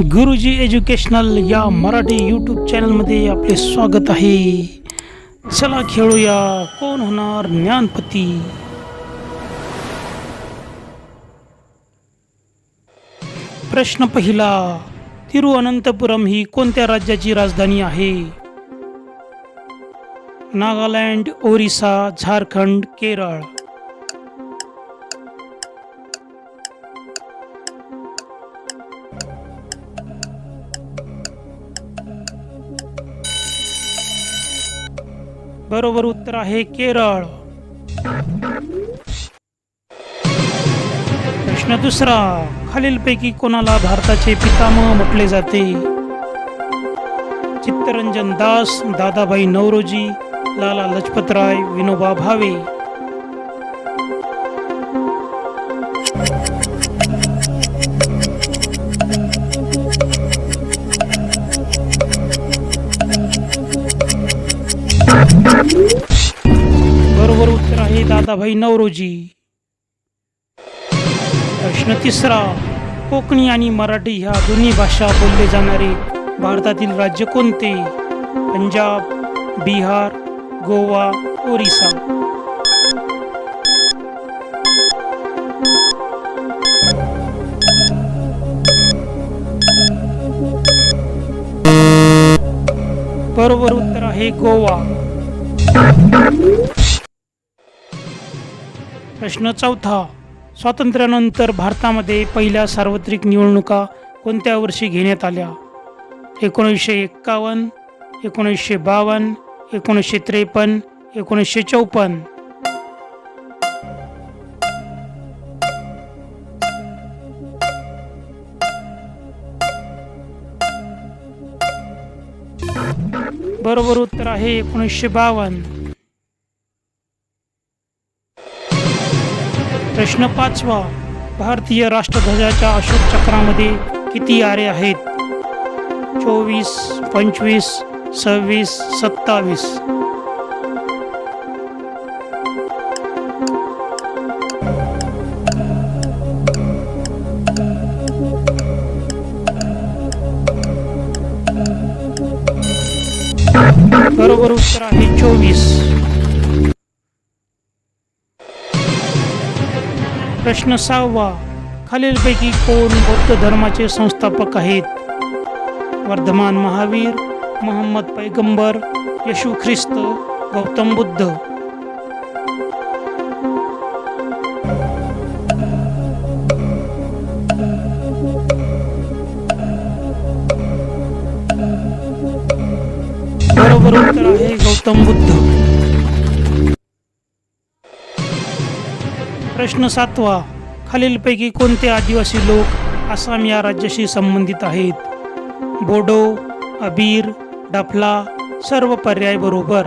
गुरुजी एज्युकेशनल या मराठी यूट्यूब चॅनलमध्ये आपले स्वागत आहे. चला खेळूया. कोण होणार ज्ञानपती? प्रश्न पहिला तिरुअनंतपुरम ही कोणत्या राज्याची राजधानी आहे? नागालँड ओरिसा झारखंड केरळ. बरोबर उत्तर आहे केरळ. प्रश्न दुसरा खालीलपैकी कोणाला भारताचे पितामह म्हटले जाते? चित्तरंजन दास दादाभाई नवरोजी लाला लजपतराय विनोबा भावे. आहे दादाभाई नवरोजी. प्रश्न तिसरा कोकणी आणि मराठी ह्या दोन्ही भाषा बोलले जाणारे भारतातील राज्य कोणते? पंजाब बिहार गोवा ओरिसा. बरोबर उत्तर आहे गोवा. प्रश्न चौथा. स्वातंत्र्यानंतर भारतामध्ये पहिल्या सार्वत्रिक निवडणुका कोणत्या वर्षी घेण्यात आल्या? एकोणीसशे एक्कावन्न एकोणीसशे बावन्न एकोणीसशे त्रेपन्न एकोणीसशे चौपन्न. बरोबर उत्तर आहे एकोणीसशे बावन्न. प्रश्न पाचवा भारतीय राष्ट्रध्वजाच्या अशोक चक्रामध्ये किती आरे आहेत? चोवीस पंचवीस सव्वीस सत्तावीस. बरोबर उत्तर आहे चोवीस. प्रश्न सहावा खालीलपैकी कोण बौद्ध धर्माचे संस्थापक आहेत? वर्धमान महावीर मोहम्मद पैगंबर येशू ख्रिस्त गौतम बुद्ध. बरोबर उत्तर आहे गौतम बुद्ध. प्रश्न सातवा खालीलपैकी कोणते आदिवासी लोक आसाम या राज्याशी संबंधित आहेत? बोडो अबीर डफला सर्व पर्याय बरोबर.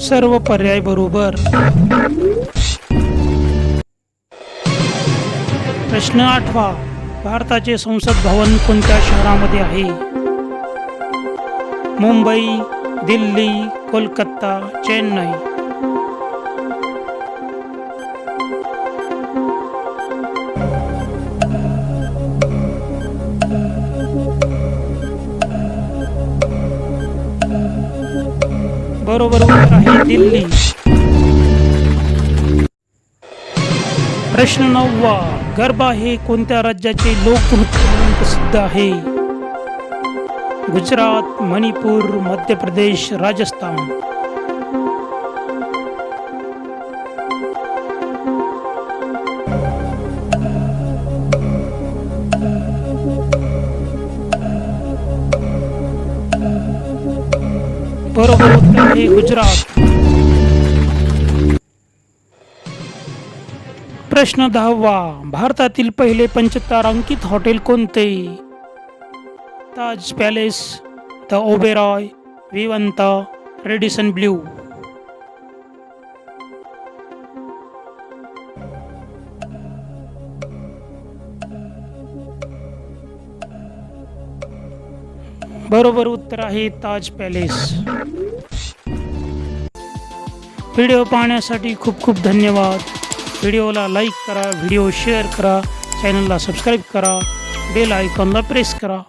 सर्व पर्याय बरोबर. प्रश्न आठवा. भारताचे संसद भवन कोणत्या शहरामध्ये आहे? मुंबई दिल्ली कोलकाता चेन्नई. बरोबर उत्तर आहे दिल्ली. प्रश्न नववा. गरबा हे कोणत्या राज्याचे लोकनृत्य प्रसिद्ध आहे? गुजरात, मणिपूर, मध्य प्रदेश, राजस्थान. बरोबर उत्तर आहे गुजरात. प्रश्न दहावा. भारतातील पहिले पंचतारांकित हॉटेल कोणते? Taj Palace the Oberoi Vivanta Radisson Blu. बरोबर उत्तर आहे ताज पॅलेस. व्हिडिओ पाहण्यासाठी खूप खूप धन्यवाद. व्हिडिओला लाईक करा व्हिडिओ शेअर करा चॅनलला सबस्क्राईब करा बेल आयकॉनला प्रेस करा.